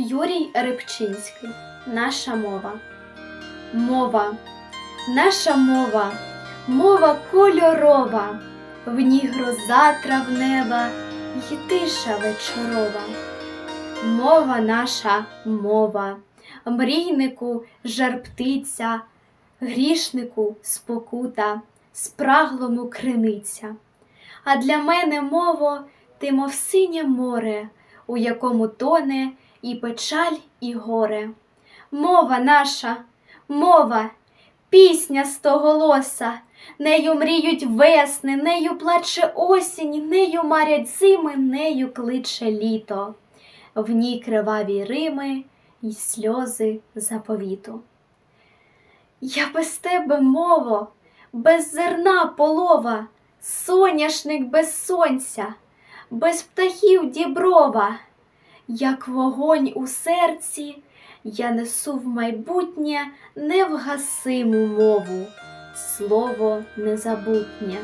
Юрій Рибчинський. Наша мова. Мова. Наша мова. Мова кольорова. В ній гроза травнева й тиша вечорова. Мова наша мова. Мрійнику жар птиця, грішнику спокута, спраглому криниця. А для мене мово, ти мов синє море, у якому тоне і печаль, і горе. Мова наша, мова, пісня стоголоса, нею мріють весни, нею плаче осінь, нею марять зими, нею кличе літо. В ній криваві рими й сльози заповіту. Я без тебе, мово, без зерна полова, соняшник без сонця, без птахів діброва, як вогонь у серці, я несу в майбутнє невгасиму мову, слово незабутнє.